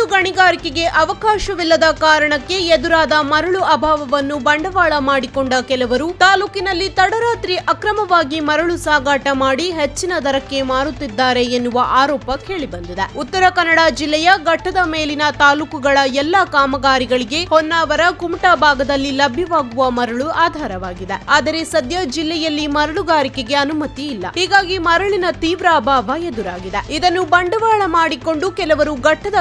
ಮರಳು ಗಣಿಗಾರಿಕೆಗೆ ಅವಕಾಶವಿಲ್ಲದ ಕಾರಣಕ್ಕೆ ಎದುರಾದ ಮರಳು ಅಭಾವವನ್ನು ಬಂಡವಾಳ ಮಾಡಿಕೊಂಡ ಕೆಲವರು, ತಾಲೂಕಿನಲ್ಲಿ ತಡರಾತ್ರಿ ಅಕ್ರಮವಾಗಿ ಮರಳು ಸಾಗಾಟ ಮಾಡಿ ಹೆಚ್ಚಿನ ದರಕ್ಕೆ ಮಾರುತ್ತಿದ್ದಾರೆ ಎನ್ನುವ ಆರೋಪ ಕೇಳಿಬಂದಿದೆ. ಉತ್ತರ ಕನ್ನಡ ಜಿಲ್ಲೆಯ ಘಟ್ಟದ ಮೇಲಿನ ತಾಲೂಕುಗಳ ಎಲ್ಲಾ ಕಾಮಗಾರಿಗಳಿಗೆ ಹೊನ್ನಾವರ ಕುಮಟಾ ಭಾಗದಲ್ಲಿ ಲಭ್ಯವಾಗುವ ಮರಳು ಆಧಾರವಾಗಿದೆ. ಆದರೆ ಸದ್ಯ ಜಿಲ್ಲೆಯಲ್ಲಿ ಮರಳುಗಾರಿಕೆಗೆ ಅನುಮತಿ ಇಲ್ಲ. ಹೀಗಾಗಿ ಮರಳಿನ ತೀವ್ರ ಅಭಾವ ಎದುರಾಗಿದೆ. ಇದನ್ನು ಬಂಡವಾಳ ಮಾಡಿಕೊಂಡು ಕೆಲವರು ಘಟ್ಟದ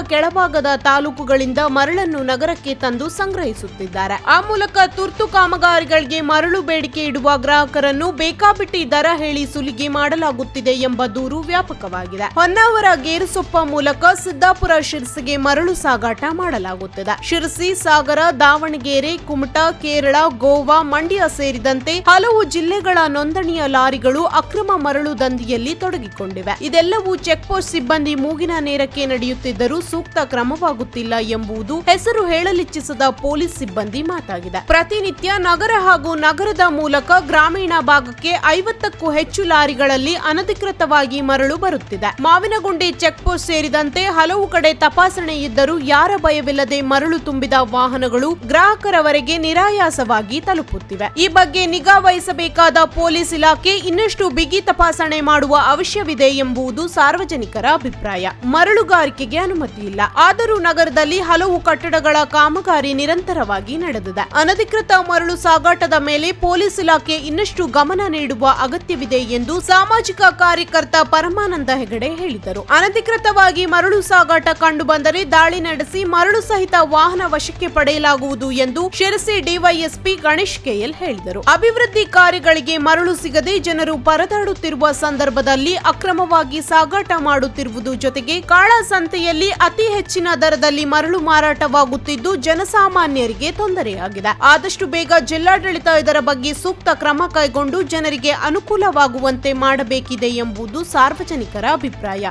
ಕೆಳಭಾಗದ ತಾಲೂಕುಗಳಿಂದ ಮರಳನ್ನು ನಗರಕ್ಕೆ ತಂದು ಸಂಗ್ರಹಿಸುತ್ತಿದ್ದಾರೆ. ಆ ಮೂಲಕ ತುರ್ತು ಕಾಮಗಾರಿಗಳಿಗೆ ಮರಳು ಬೇಡಿಕೆ ಇಡುವ ಗ್ರಾಹಕರನ್ನು ಬೇಕಾಬಿಟ್ಟಿ ದರ ಹೇಳಿ ಸುಲಿಗೆ ಮಾಡಲಾಗುತ್ತಿದೆ ಎಂಬ ದೂರು ವ್ಯಾಪಕವಾಗಿದೆ. ಹೊನ್ನಾವರ ಗೇರುಸೊಪ್ಪ ಮೂಲಕ ಸಿದ್ದಾಪುರ ಶಿರಸಿಗೆ ಮರಳು ಸಾಗಾಟ ಮಾಡಲಾಗುತ್ತಿದೆ. ಶಿರಸಿ, ಸಾಗರ, ದಾವಣಗೆರೆ, ಕುಮಟಾ, ಕೇರಳ, ಗೋವಾ, ಮಂಡ್ಯ ಸೇರಿದಂತೆ ಹಲವು ಜಿಲ್ಲೆಗಳ ನೋಂದಣಿಯ ಲಾರಿಗಳು ಅಕ್ರಮ ಮರಳು ದಂಧೆಯಲ್ಲಿ ತೊಡಗಿಕೊಂಡಿವೆ. ಇದೆಲ್ಲವೂ ಚೆಕ್ಪೋಸ್ಟ್ ಸಿಬ್ಬಂದಿ ಮೂಗಿನ ನೇರಕ್ಕೆ ನಡೆಯುತ್ತಿದ್ದರೂ ಸೂಕ್ತ ಕ್ರಮವಾಗುತ್ತಿಲ್ಲ ಎಂಬುದು ಹೆಸರು ಹೇಳಲಿಚ್ಛಿಸದ ಪೊಲೀಸ್ ಸಿಬ್ಬಂದಿ ಮಾತಾಗಿದೆ. ಪ್ರತಿನಿತ್ಯ ನಗರ ಹಾಗೂ ನಗರದ ಮೂಲಕ ಗ್ರಾಮೀಣ ಭಾಗಕ್ಕೆ ಐವತ್ತಕ್ಕೂ ಹೆಚ್ಚು ಲಾರಿಗಳಲ್ಲಿ ಅನಧಿಕೃತವಾಗಿ ಮರಳು ಬರುತ್ತಿದೆ. ಮಾವಿನಗುಂಡಿ ಚೆಕ್ ಪೋಸ್ಟ್ ಸೇರಿದಂತೆ ಹಲವು ಕಡೆ ತಪಾಸಣೆ ಇದ್ದರೂ ಯಾರ ಭಯವಿಲ್ಲದೆ ಮರಳು ತುಂಬಿದ ವಾಹನಗಳು ಗ್ರಾಹಕರವರೆಗೆ ನಿರಾಯಾಸವಾಗಿ ತಲುಪುತ್ತಿವೆ. ಈ ಬಗ್ಗೆ ನಿಗಾ ವಹಿಸಬೇಕಾದ ಪೊಲೀಸ್ ಇಲಾಖೆ ಇನ್ನಷ್ಟು ಬಿಗಿ ತಪಾಸಣೆ ಮಾಡುವ ಅವಶ್ಯವಿದೆ ಎಂಬುದು ಸಾರ್ವಜನಿಕರ ಅಭಿಪ್ರಾಯ. ಮರಳುಗಾರಿಕೆಗೆ ಅನುಮತಿ ಇಲ್ಲ ಆದರೂ ನಗರದಲ್ಲಿ ಹಲವು ಕಟ್ಟಡಗಳ ಕಾಮಗಾರಿ ನಿರಂತರವಾಗಿ ನಡೆದಿದೆ. ಅನಧಿಕೃತ ಮರಳು ಸಾಗಾಟದ ಮೇಲೆ ಪೊಲೀಸ್ ಇಲಾಖೆ ಇನ್ನಷ್ಟು ಗಮನ ನೀಡುವ ಅಗತ್ಯವಿದೆ ಎಂದು ಸಾಮಾಜಿಕ ಕಾರ್ಯಕರ್ತ ಪರಮಾನಂದ ಹೆಗಡೆ ಹೇಳಿದರು. ಅನಧಿಕೃತವಾಗಿ ಮರಳು ಸಾಗಾಟ ಕಂಡು ಬಂದರೆ ದಾಳಿ ನಡೆಸಿ ಮರಳು ಸಹಿತ ವಾಹನ ವಶಕ್ಕೆ ಪಡೆಯಲಾಗುವುದು ಎಂದು ಶಿರಸಿ ಡಿವೈಎಸ್ಪಿ ಗಣೇಶ್ ಕೆಎಲ್ ಹೇಳಿದರು. ಅಭಿವೃದ್ಧಿ ಕಾರ್ಯಗಳಿಗೆ ಮರಳು ಸಿಗದೆ ಜನರು ಪರದಾಡುತ್ತಿರುವ ಸಂದರ್ಭದಲ್ಲಿ ಅಕ್ರಮವಾಗಿ ಸಾಗಾಟ ಮಾಡುತ್ತಿರುವುದು ಜೊತೆಗೆ ಕಾಳಸಂತೆಯಲ್ಲಿ ಅತಿ ಹೆಚ್ಚಿನ ದರದಲ್ಲಿ ಮರಳು ಮಾರಾಟವಾಗುತ್ತಿದ್ದು ಜನಸಾಮಾನ್ಯರಿಗೆ ತೊಂದರೆಯಾಗಿದೆ. ಆದಷ್ಟು ಬೇಗ ಜಿಲ್ಲಾಡಳಿತ ಇದರ ಬಗ್ಗೆ ಸೂಕ್ತ ಕ್ರಮ ಕೈಗೊಂಡು ಜನರಿಗೆ ಅನುಕೂಲವಾಗುವಂತೆ ಮಾಡಬೇಕಿದೆ ಎಂಬುದು ಸಾರ್ವಜನಿಕರ ಅಭಿಪ್ರಾಯ.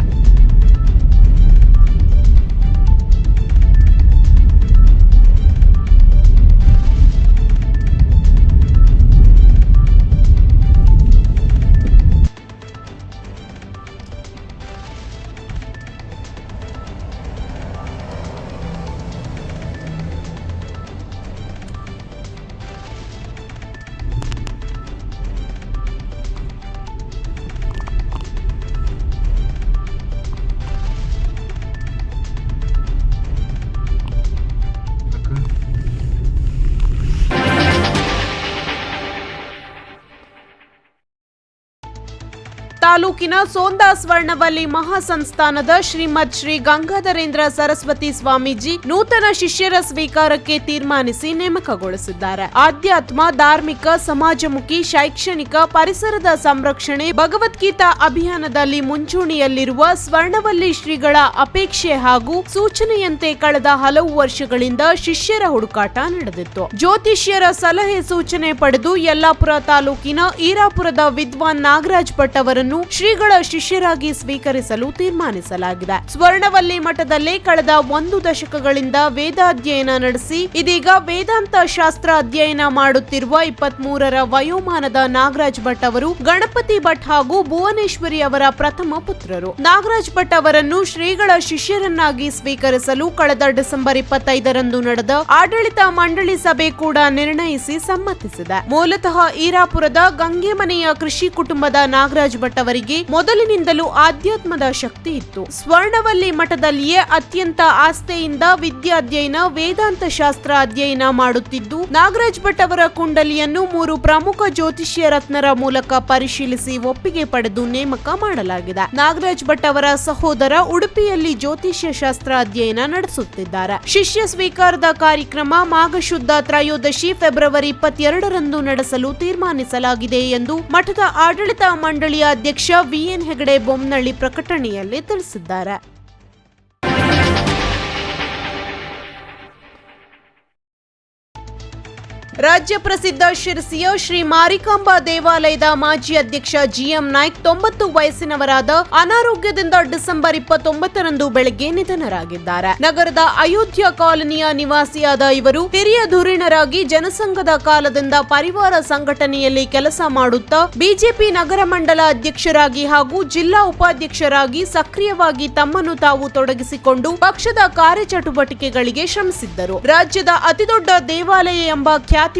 ತಾಲೂಕಿನ ಸೋಂದಾ ಸ್ವರ್ಣವಲ್ಲಿ ಮಹಾಸಂಸ್ಥಾನದ ಶ್ರೀಮದ್ ಶ್ರೀ ಗಂಗಾಧರೇಂದ್ರ ಸರಸ್ವತಿ ಸ್ವಾಮೀಜಿ ನೂತನ ಶಿಷ್ಯರ ಸ್ವೀಕಾರಕ್ಕೆ ತೀರ್ಮಾನಿಸಿ ನೇಮಕಗೊಳಿಸಿದ್ದಾರೆ. ಆಧ್ಯಾತ್ಮ, ಧಾರ್ಮಿಕ, ಸಮಾಜಮುಖಿ, ಶೈಕ್ಷಣಿಕ ಪರಿಸರದ ಸಂರಕ್ಷಣೆ, ಭಗವದ್ಗೀತಾ ಅಭಿಯಾನದಲ್ಲಿ ಮುಂಚೂಣಿಯಲ್ಲಿರುವ ಸ್ವರ್ಣವಲ್ಲಿ ಶ್ರೀಗಳ ಅಪೇಕ್ಷೆ ಹಾಗೂ ಸೂಚನೆಯಂತೆ ಕಳೆದ ಹಲವು ವರ್ಷಗಳಿಂದ ಶಿಷ್ಯರ ಹುಡುಕಾಟ ನಡೆದಿತ್ತು. ಜ್ಯೋತಿಷ್ಯರ ಸಲಹೆ ಸೂಚನೆ ಪಡೆದು ಯಲ್ಲಾಪುರ ತಾಲೂಕಿನ ಈರಾಪುರದ ವಿದ್ವಾನ್ ನಾಗರಾಜ್ ಭಟ್ ಅವರನ್ನು ಶ್ರೀಗಳ ಶಿಷ್ಯರಾಗಿ ಸ್ವೀಕರಿಸಲು ತೀರ್ಮಾನಿಸಲಾಗಿದೆ. ಸ್ವರ್ಣವಲ್ಲಿ ಮಠದಲ್ಲಿ ಕಳೆದ ಒಂದು ದಶಕಗಳಿಂದ ವೇದಾಧ್ಯಯನ ನಡೆಸಿ, ಇದೀಗ ವೇದಾಂತ ಶಾಸ್ತ್ರ ಅಧ್ಯಯನ ಮಾಡುತ್ತಿರುವ ಇಪ್ಪತ್ತ್ ಮೂರರ ವಯೋಮಾನದ ನಾಗರಾಜ್ ಭಟ್ ಅವರು, ಗಣಪತಿ ಭಟ್ ಹಾಗೂ ಭುವನೇಶ್ವರಿ ಅವರ ಪ್ರಥಮ ಪುತ್ರರು. ನಾಗರಾಜ್ ಭಟ್ ಅವರನ್ನು ಶ್ರೀಗಳ ಶಿಷ್ಯರನ್ನಾಗಿ ಸ್ವೀಕರಿಸಲು ಕಳೆದ ಡಿಸೆಂಬರ್ ಇಪ್ಪತ್ತೈದರಂದು ನಡೆದ ಆಡಳಿತ ಮಂಡಳಿ ಸಭೆ ಕೂಡ ನಿರ್ಣಯಿಸಿ ಸಮ್ಮತಿಸಿದೆ. ಮೂಲತಃ ಈರಾಪುರದ ಗಂಗೆಮನೆಯ ಕೃಷಿ ಕುಟುಂಬದ ನಾಗರಾಜ್ ಭಟ್ ಅವರಿಗೆ ಮೊದಲಿನಿಂದಲೂ ಆಧ್ಯಾತ್ಮದ ಶಕ್ತಿ ಇತ್ತು. ಸ್ವರ್ಣವಲ್ಲಿ ಮಠದಲ್ಲಿಯೇ ಅತ್ಯಂತ ಆಸ್ಥೆಯಿಂದ ವಿದ್ಯಾಧ್ಯಯನ, ವೇದಾಂತ ಶಾಸ್ತ್ರ ಅಧ್ಯಯನ ಮಾಡುತ್ತಿದ್ದು, ನಾಗರಾಜ್ ಭಟ್ ಅವರ ಕುಂಡಲಿಯನ್ನು ಮೂರು ಪ್ರಮುಖ ಜ್ಯೋತಿಷ್ಯ ರತ್ನರ ಮೂಲಕ ಪರಿಶೀಲಿಸಿ ಒಪ್ಪಿಗೆ ಪಡೆದು ನೇಮಕ ಮಾಡಲಾಗಿದೆ. ನಾಗರಾಜ್ ಭಟ್ ಅವರ ಸಹೋದರ ಉಡುಪಿಯಲ್ಲಿ ಜ್ಯೋತಿಷ್ಯ ಶಾಸ್ತ್ರ ಅಧ್ಯಯನ ನಡೆಸುತ್ತಿದ್ದಾರೆ. ಶಿಷ್ಯ ಸ್ವೀಕಾರದ ಕಾರ್ಯಕ್ರಮ ಮಾಘಶುದ್ಧ ತ್ರಯೋದಶಿ ಫೆಬ್ರವರಿ ಇಪ್ಪತ್ತೆರಡರಂದು ನಡೆಸಲು ತೀರ್ಮಾನಿಸಲಾಗಿದೆ ಎಂದು ಮಠದ ಆಡಳಿತ ಮಂಡಳಿಯ ಅಧ್ಯಕ್ಷ ವಿಎನ್ ಹೆಗಡೆ ಬೊಮ್ಮನಳ್ಳಿ ಪ್ರಕಟಣೆಯಲ್ಲಿ ತಿಳಿಸಿದ್ದಾರೆ. ರಾಜ್ಯ ಪ್ರಸಿದ್ಧ ಶಿರಸಿಯ ಶ್ರೀ ಮಾರಿಕಾಂಬಾ ದೇವಾಲಯದ ಮಾಜಿ ಅಧ್ಯಕ್ಷ ಜಿಎಂ ನಾಯ್ಕ್ ತೊಂಬತ್ತು ವಯಸ್ಸಿನವರಾದ ಅನಾರೋಗ್ಯದಿಂದ ಡಿಸೆಂಬರ್ ಇಪ್ಪತ್ತೊಂಬತ್ತರಂದು ಬೆಳಗ್ಗೆ ನಿಧನರಾಗಿದ್ದಾರೆ. ನಗರದ ಅಯೋಧ್ಯ ಕಾಲೋನಿಯ ನಿವಾಸಿಯಾದ ಇವರು ಹಿರಿಯ ಧುರೀಣರಾಗಿ ಜನಸಂಘದ ಕಾಲದಿಂದ ಪರಿವಾರ ಸಂಘಟನೆಯಲ್ಲಿ ಕೆಲಸ ಮಾಡುತ್ತಾ ಬಿಜೆಪಿ ನಗರ ಮಂಡಲ ಅಧ್ಯಕ್ಷರಾಗಿ ಹಾಗೂ ಜಿಲ್ಲಾ ಉಪಾಧ್ಯಕ್ಷರಾಗಿ ಸಕ್ರಿಯವಾಗಿ ತಮ್ಮನ್ನು ತಾವು ತೊಡಗಿಸಿಕೊಂಡು ಪಕ್ಷದ ಕಾರ್ಯಚಟುವಟಿಕೆಗಳಿಗೆ ಶ್ರಮಿಸಿದ್ದರು. ರಾಜ್ಯದ ಅತಿದೊಡ್ಡ ದೇವಾಲಯ ಎಂಬ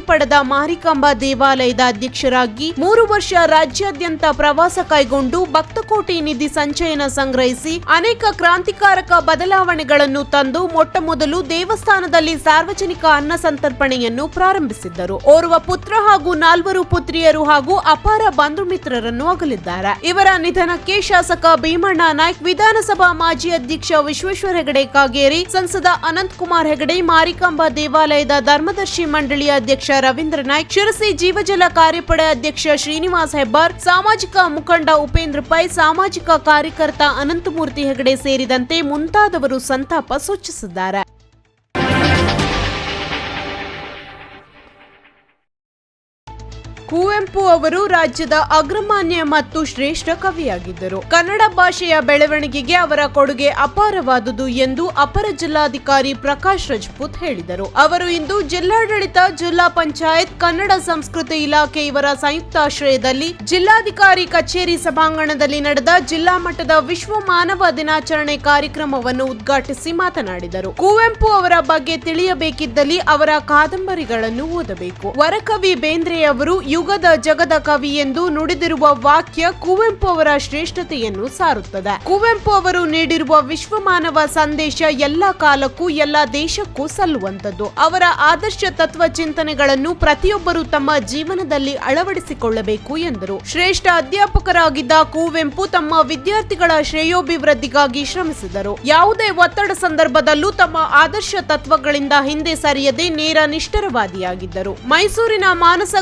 ಪಡೆದ ಮಾರಿಕಾಂಬಾ ದೇವಾಲಯದ ಅಧ್ಯಕ್ಷರಾಗಿ ಮೂರು ವರ್ಷ ರಾಜ್ಯಾದ್ಯಂತ ಪ್ರವಾಸ ಕೈಗೊಂಡು ಭಕ್ತಕೋಟಿ ನಿಧಿ ಸಂಚಯನ ಸಂಗ್ರಹಿಸಿ ಅನೇಕ ಕ್ರಾಂತಿಕಾರಕ ಬದಲಾವಣೆಗಳನ್ನು ತಂದು ಮೊಟ್ಟ ಮೊದಲು ದೇವಸ್ಥಾನದಲ್ಲಿ ಸಾರ್ವಜನಿಕ ಅನ್ನ ಸಂತರ್ಪಣೆಯನ್ನು ಪ್ರಾರಂಭಿಸಿದ್ದರು. ಓರ್ವ ಪುತ್ರ ಹಾಗೂ ನಾಲ್ವರು ಪುತ್ರಿಯರು ಹಾಗೂ ಅಪಾರ ಬಂಧು ಮಿತ್ರರನ್ನು ಅಗಲಿದ್ದಾರೆ. ಇವರ ನಿಧನಕ್ಕೆ ಶಾಸಕ ಭೀಮಣ್ಣ ನಾಯ್ಕ್, ವಿಧಾನಸಭಾ ಮಾಜಿ ಅಧ್ಯಕ್ಷ ವಿಶ್ವೇಶ್ವರ ಹೆಗಡೆ ಕಾಗೇರಿ, ಸಂಸದ ಅನಂತ್ ಕುಮಾರ್ ಹೆಗಡೆ, ಮಾರಿಕಾಂಬಾ ದೇವಾಲಯದ ಧರ್ಮದರ್ಶಿ ಮಂಡಳಿಯ ಅಧ್ಯಕ್ಷ ರವೀಂದ್ರ ನಾಯ್ಕ್, ಶಿರಸಿ ಜೀವಜಲ ಕಾರ್ಯಪಡೆ ಅಧ್ಯಕ್ಷ ಶ್ರೀನಿವಾಸ್ ಹೆಬ್ಬಾರ್, ಸಾಮಾಜಿಕ ಮುಖಂಡ ಉಪೇಂದ್ರ ಪೈ, ಸಾಮಾಜಿಕ ಕಾರ್ಯಕರ್ತ ಅನಂತಮೂರ್ತಿ ಹೆಗಡೆ ಸೇರಿದಂತೆ ಮುಂತಾದವರು ಸಂತಾಪ ಸೂಚಿಸಿದ್ದಾರೆ. ಕುವೆಂಪು ಅವರು ರಾಜ್ಯದ ಅಗ್ರಮಾನ್ಯ ಮತ್ತು ಶ್ರೇಷ್ಠ ಕವಿಯಾಗಿದ್ದರು. ಕನ್ನಡ ಭಾಷೆಯ ಬೆಳವಣಿಗೆಗೆ ಅವರ ಕೊಡುಗೆ ಅಪಾರವಾದುದು ಎಂದು ಅಪರ ಜಿಲ್ಲಾಧಿಕಾರಿ ಪ್ರಕಾಶ್ ರಜಪೂತ್ ಹೇಳಿದರು. ಅವರು ಇಂದು ಜಿಲ್ಲಾಡಳಿತ, ಜಿಲ್ಲಾ ಪಂಚಾಯತ್, ಕನ್ನಡ ಸಂಸ್ಕೃತಿ ಇಲಾಖೆ ಇವರ ಸಂಯುಕ್ತಾಶ್ರಯದಲ್ಲಿ ಜಿಲ್ಲಾಧಿಕಾರಿ ಕಚೇರಿ ಸಭಾಂಗಣದಲ್ಲಿ ನಡೆದ ಜಿಲ್ಲಾ ಮಟ್ಟದ ವಿಶ್ವ ಮಾನವ ದಿನಾಚರಣೆ ಕಾರ್ಯಕ್ರಮವನ್ನು ಉದ್ಘಾಟಿಸಿ ಮಾತನಾಡಿದರು. ಕುವೆಂಪು ಅವರ ಬಗ್ಗೆ ತಿಳಿಯಬೇಕಿದ್ದಲ್ಲಿ ಅವರ ಕಾದಂಬರಿಗಳನ್ನು ಓದಬೇಕು. ವರಕವಿ ಬೇಂದ್ರೆಯವರು ಯುಗದ ಜಗದ ಕವಿ ಎಂದು ನುಡಿದಿರುವ ವಾಕ್ಯ ಕುವೆಂಪು ಅವರ ಶ್ರೇಷ್ಠತೆಯನ್ನು ಸಾರುತ್ತದೆ. ಕುವೆಂಪು ಅವರು ನೀಡಿರುವ ವಿಶ್ವಮಾನವ ಸಂದೇಶ ಎಲ್ಲ ಕಾಲಕ್ಕೂ, ಎಲ್ಲ ದೇಶಕ್ಕೂ ಸಲ್ಲುವಂತದ್ದು ಅವರ ಆದರ್ಶ ತತ್ವ ಚಿಂತನೆಗಳನ್ನು ಪ್ರತಿಯೊಬ್ಬರು ತಮ್ಮ ಜೀವನದಲ್ಲಿ ಅಳವಡಿಸಿಕೊಳ್ಳಬೇಕು ಎಂದರು. ಶ್ರೇಷ್ಠ ಅಧ್ಯಾಪಕರಾಗಿದ್ದ ಕುವೆಂಪು ತಮ್ಮ ವಿದ್ಯಾರ್ಥಿಗಳ ಶ್ರೇಯೋಭಿವೃದ್ಧಿಗಾಗಿ ಶ್ರಮಿಸಿದರು. ಯಾವುದೇ ಒತ್ತಡ ಸಂದರ್ಭದಲ್ಲೂ ತಮ್ಮ ಆದರ್ಶ ತತ್ವಗಳಿಂದ ಹಿಂದೆ ಸರಿಯದೆ ನೇರ ನಿಷ್ಠರವಾದಿಯಾಗಿದ್ದರು. ಮೈಸೂರಿನ ಮಾನಸ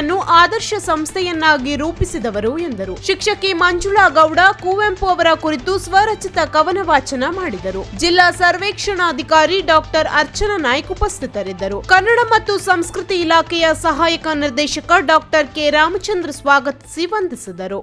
ಗಂಗೋತ್ರಿಯನ್ನು ಆದರ್ಶ ಸಂಸ್ಥೆಯನ್ನಾಗಿ ರೂಪಿಸಿದವರು ಎಂದರು. ಶಿಕ್ಷಕಿ ಮಂಜುಳಾ ಗೌಡ ಕುವೆಂಪು ಅವರ ಕುರಿತು ಸ್ವರಚಿತ ಕವನ ವಾಚನ ಮಾಡಿದರು. ಜಿಲ್ಲಾ ಸರ್ವೇಕ್ಷಣಾಧಿಕಾರಿ ಡಾಕ್ಟರ್ ಅರ್ಚನಾ ನಾಯ್ಕ ಉಪಸ್ಥಿತರಿದ್ದರು. ಕನ್ನಡ ಮತ್ತು ಸಂಸ್ಕೃತಿ ಇಲಾಖೆಯ ಸಹಾಯಕ ನಿರ್ದೇಶಕ ಡಾಕ್ಟರ್ ಕೆ ರಾಮಚಂದ್ರ ಸ್ವಾಗತಿಸಿ ವಂದಿಸಿದರು.